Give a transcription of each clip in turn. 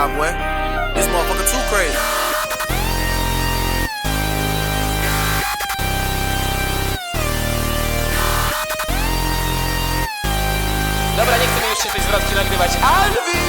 job, boy. This motherfucker too crazy. Dobra, nie chcę mi już się tej zwrotki nagrywać. Alvin!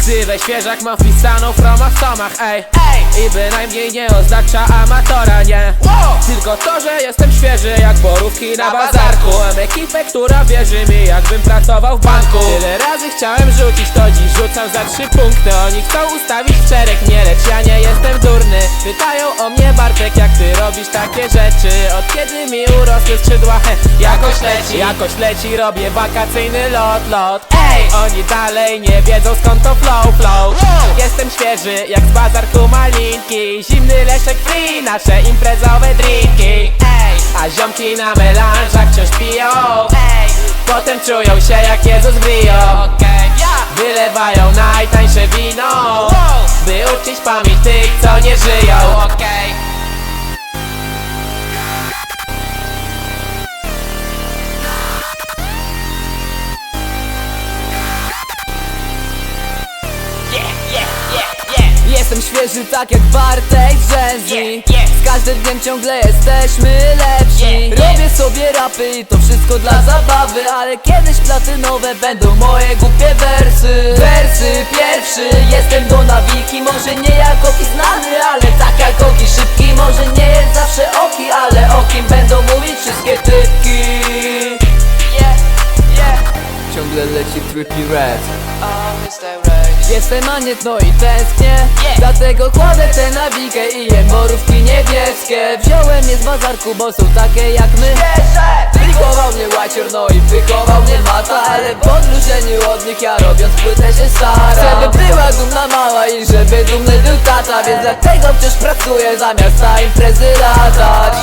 Ksywę świeżak ma wpisaną w promach w tomach, ej, ej I bynajmniej nie oznacza amatora, nie wow! Tylko to, że jestem świeży jak borówki na bazarku. Mam ekipę, która wierzy mi jakbym pracował w banku. Tyle razy chciałem rzucić, to dziś rzucam za trzy punkty. Oni chcą ustawić w szereg mnie, lecz ja nie jestem durny. Pytają o mnie Bartek, jak ty robisz takie rzeczy? Od kiedy mi urosły skrzydła, he, jakoś leci Jakoś leci, robię wakacyjny lot, lot. Ej, oni dalej nie wiedzą skąd to flow, flow. Jestem świeży, jak z bazarku malinki leszek free, nasze imprezowe drinki Ej, a ziomki na melanżach wciąż piją Ej, potem czują się jak Jezus w Rio Wylewają najtańsze wino By uczcić pamięć tych, co nie żyją Jestem świeży tak jak Bartek Gen Z. Każdym dniem ciągle jesteśmy lepsi. Robię sobie rapy i to wszystko dla zabawy Ale kiedyś platynowe będą moje głupie wersy Wersy pierwszy, jestem do nawiki Może nie jak oki znany, ale tak jak oki szybki Może nie jest zawsze oki, ale o kim będą mówić wszystkie typki trippy red. Jestem manietno i tęsknię. Yeah. Dlatego kładę tę nawikę i jem borówki niebieskie. Wziąłem je z bazarku, bo są takie jak my. Wychował mnie łacior, no i wychował mnie mata. Ale po odlużeniu od nich ja robiąc płytę się staram. Żeby była dumna mała i żeby dumny był tata. Więc dlatego wciąż pracuję zamiast na imprezy latać